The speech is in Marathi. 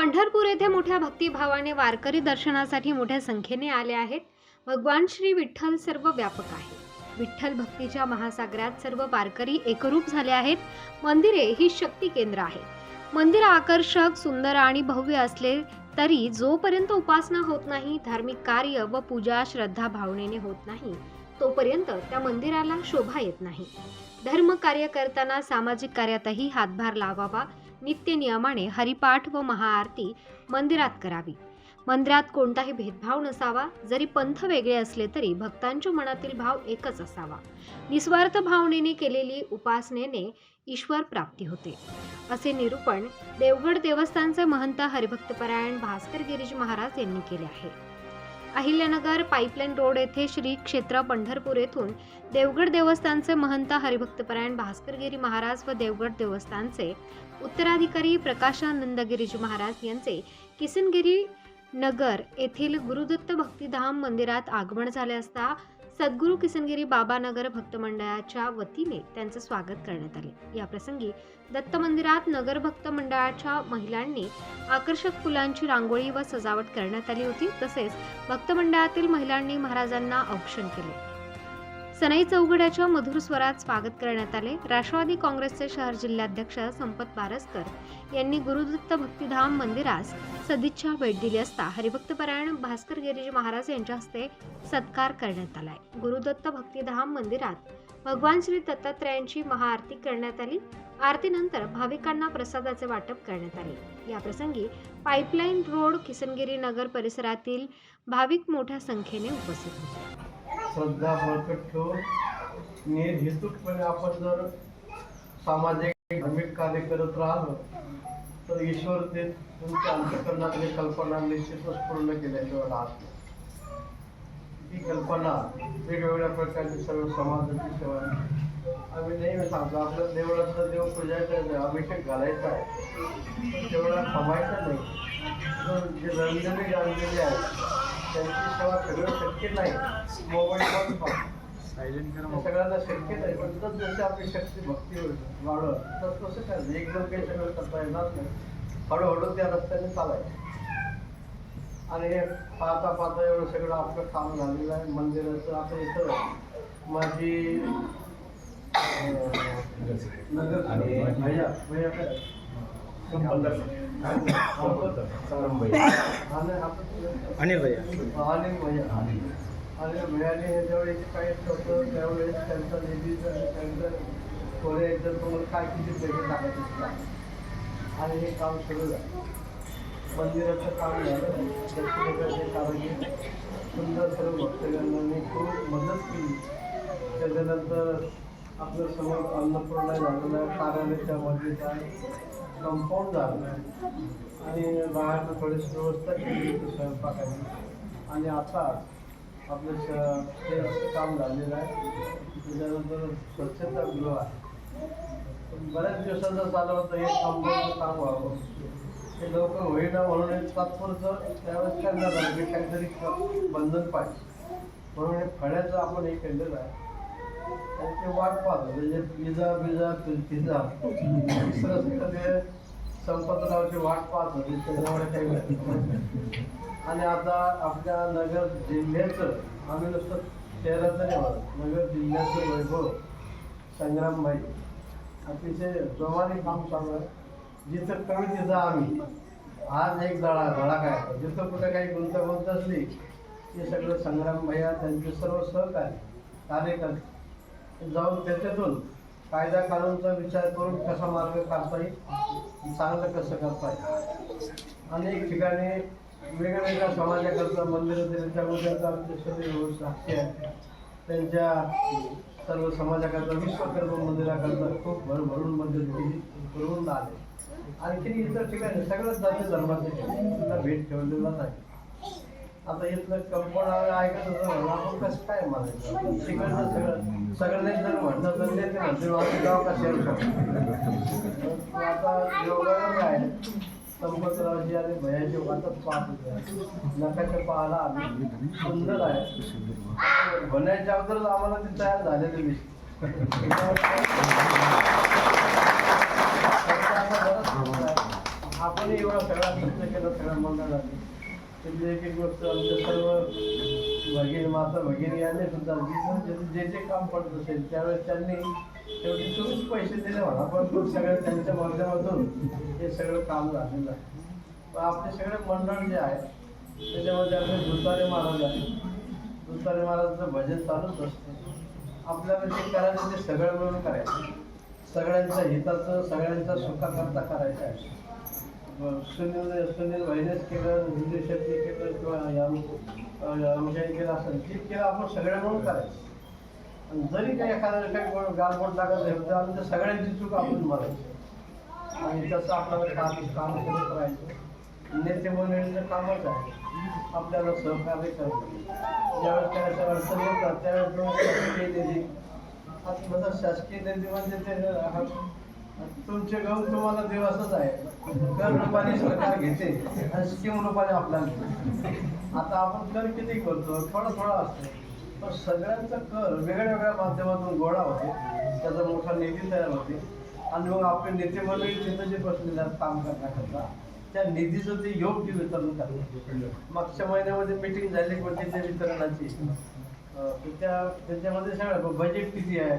पंढरपूर येथे मोठ्या भक्तिभावाने वारकरी दर्शनासाठी मोठ्या संख्येने आले आहेत. भगवान श्री विठ्ठल सर्व व्यापक आहे. विठ्ठल भक्तीच्या महासागरात सर्व वारकरी एकरूप झाले आहेत. मंदिरे ही शक्ती केंद्र आहे. मंदिर आकर्षक सुंदर आणि भव्य असले तरी जोपर्यंत उपासना होत नाही धार्मिक कार्य व पूजा श्रद्धा भावनेने होत नाही. तोपर्यंत त्या मंदिराला शोभा येत नाही. धर्म कार्य करताना सामाजिक कार्यातही हातभार लावावा नित्य नियमाने हरिपाठ व महाआरती मंदिरात करावी. मंदिरात कोणताही भेदभाव नसावा जरी पंथ वेगळे असले तरी भक्तांच्या मनातील भाव एकच असावा. निस्वार्थ भावनेने केलेली उपासनेने ईश्वर प्राप्ती होते. असे निरूपण देवगड देवस्थानचे महंत हरिभक्तपरायण भास्कर गिरीज महाराज यांनी केले आहे. अहिल्यानगर पाईपलाईन रोड येथे श्री क्षेत्र पंढरपूर येथून देवगड देवस्थानचे महंत हरिभक्तपरायण भास्करगिरी महाराज व देवगड देवस्थानचे उत्तराधिकारी प्रकाशानंद गिरीजी महाराज यांचे किसनगिरी नगर येथील गुरुदत्त भक्तिधाम मंदिरात आगमन झाले असता सद्गुरू किसनगिरी बाबानगर भक्तमंडळाच्या भक्त मंडळाच्या वतीने त्यांचं स्वागत करण्यात आले. या प्रसंगी दत्त मंदिरात नगर भक्त मंडळाच्या महिलांनी आकर्षक फुलांची रांगोळी व सजावट करण्यात आली होती. तसेच भक्त मंडळातील महिलांनी महाराजांना औक्षण केले. सनई चौघड्याच्या मधुर स्वरात स्वागत करण्यात आले. राष्ट्रवादी काँग्रेसचे शहर जिल्हाध्यक्ष संपत बारसकर यांनी गुरुदत्त भक्तिधाम मंदिरास सदिच्छा भेट दिली असता हरिभक्तपरायण भास्कर गिरीजी महाराज यांच्या हस्ते सत्कार करण्यात आलाय. गुरुदत्त भक्तिधाम मंदिरात भगवान श्री दत्तात्रयांची महाआरती करण्यात आली. आरतीनंतर भाविकांना प्रसादाचे वाटप करण्यात आले. या प्रसंगी पाईपलाईन रोड किसनगिरी नगर परिसरातील भाविक मोठ्या संख्येने उपस्थित होते. श्रद्धा बळकट ठेवून हेतुकपणे आपण जर सामाजिक धार्मिक कार्य करत राहिलो तर ईश्वर ते तुमच्या अंतकरणातली कल्पना निश्चितच पूर्ण केल्याशिवाय राहत नाही. ती कल्पना वेगवेगळ्या प्रकारची सर्व समाजाची सेवा आम्ही नेहमी सांगतो आपल्या देवळातलं देव पूजा करायचं अभिषेक घालायचा आहे. तेवढा कमायचा नाही. जो रंजने जाणलेले आहेत त्यांची सेवा सगळं शक्य नाही मोबाईल सगळ्यांना शक्य नाही पण जस जशी आपली शक्ती भक्ती वाढत तस तसं काय एकदम काही सगळं करता येणार नाही हळूहळू त्या रस्त्याने चालायचं आणि हे पाहता पाहता एवढं सगळं आपलं काम झालेलं आहे मंदिराचं आता इथं माझी नगर भैया भैया काय? अनिल भैया. अनिल भैया अनिल भैयाने हे ज्यावेळेस काही होतं त्यावेळेस त्यांचा निधी त्यांचं थोडे एकदम तुम्हाला काय किती पैसे टाकायचे आणि हे काम सुरू झालं मंदिराचं काम झालं दक्षिणेकडचे कारागीर सुंदर सर्व भक्तगणांनी खूप मदत केली त्याच्यानंतर आपलं समोर अन्नपूर्णा झालेलं आहे तारानेच्या मस्जिद आहे कंपाऊंड झालं आहे आणि बाहेरनं थोडीशी व्यवस्था केली होती स्वयंपाकाची. आणि आता आपलं श ते काम झालेलं आहे. त्याच्यानंतर स्वच्छता गृह आहे. बऱ्याच दिवसाचं चालू होतं हे कंपाऊंडचं काम व्हावं. हे लवकर होईना म्हणून एक तात्पुरतं त्यावेळेस करण्यात आलं की काहीतरी बंधन पाहिजे. म्हणून हे फळ्याचं आपण हे केलेलं आहे. त्यांची वाट पाहतो म्हणजे पिझ्झा बिझा पिझ्झा. दुसरं ते संपतरावची वाट पाहत होती. त्याच्यामुळे काही आणि आता आपल्या नगर जिल्ह्याचं आम्ही नुसतं शहराचं नाही म्हणत नगर जिल्ह्याचं वैभव संग्रामबाई. अतिशय जोमाने काम चालू आहे. जिथं कमी तिथं आम्ही. आज एक धडा धडा काय? जिथं कुठं काही गुंतागुंत असली ते सगळं संग्राम भैया त्यांचे सर्व सहकार्य कार्यकर्ते. जाऊन त्याच्यातून कायदा कानूनचा विचार करून कसा मार्ग काढता येईल? चांगलं कसं करता येईल? अनेक ठिकाणी वेगवेगळ्या समाजाकरता मंदिरं त्यांच्यामध्ये आमचे सगळे आहे त्यांच्या सर्व समाजाकरता विश्वकर्म मंदिराकरता खूप भरभरून मंदिर केली करून आले. आणखी इतर ठिकाणी सगळ्याच जाती धर्माचे भेट ठेवलेलाच आहे आता इथलं कंपाऊंड ऐकत होतं म्हणून आपण कसं काय म्हणायचं तिकडचं सगळं सगळ्यांनी जर म्हणलं तर ते म्हणतील माझं गाव का शेअर करतो आता योगायोग आहे. संपतरावजी आणि भयाजी वाटच पाहत होते. नकाशा पाहायला आम्ही सुंदर आहे. बनायच्या अगोदरच आम्हाला ते तयार झालेले दिसते आपण एवढा सगळा खर्च केला सगळ्या मंडळाने त्यातली एक एक गोष्ट आमच्या सर्व भगिनी माता भगिनी आले सुद्धा जिथं जे- जे जे काम पडत असेल त्यावेळेस त्यांनी शेवटी तुम्हीच पैसे दिले म्हणा पण सगळं त्यांच्या माध्यमातून हे सगळं काम झालेलं आहे. पण आपले सगळे मंडळ जे आहे त्याच्यामध्ये आपले दुतारे महाराज आहे दुतारे महाराजांचं भजन चालूच असतं. आपल्याला जे करायचं ते सगळं मिळून करायचं. सगळ्यांच्या हिताचं सगळ्यांच्या सुखाकरता करायचं आहे. सुनील सुनील भाईनेच केलं हिंदू शेट्टी केलं किंवा या- आमच्याने केलं असेल ते केलं आपण सगळ्या म्हणून करायचं. आणि जरी काही एखाद्या काही गालबोट लागत असेल तर आमच्या सगळ्यांची चूक आपण मारायची. आणि तसं आपल्याला काम काम करत राहायचं नेते मंडळीचं कामच आहे. आपल्याला सहकार्य करणं ज्यावेळेस काय अडचणी येतात त्यावेळेस शासकीय निधी आता शासकीय निधी म्हणजे ते तुमचे गाव तुम्हाला देव असंच आहे. कर रूपाने सरकार घेते. आणि स्कीम रूपाने आपल्याला आता आपण कर किती करतो? थोडा थोडा असतो. पण सगळ्यांचा कर वेगळ्या वेगळ्या माध्यमातून गोळा होते. त्याचा मोठा निधी तयार होते. आणि मग आपले नेते मंडळी तिथं जे बसलेले काम करण्याकरता त्या निधीचं ते योग्य वितरण करणं मागच्या महिन्यामध्ये मिटिंग झाली होती त्या वितरणाची. त्या त्याच्यामध्ये सगळं बजेट किती आहे?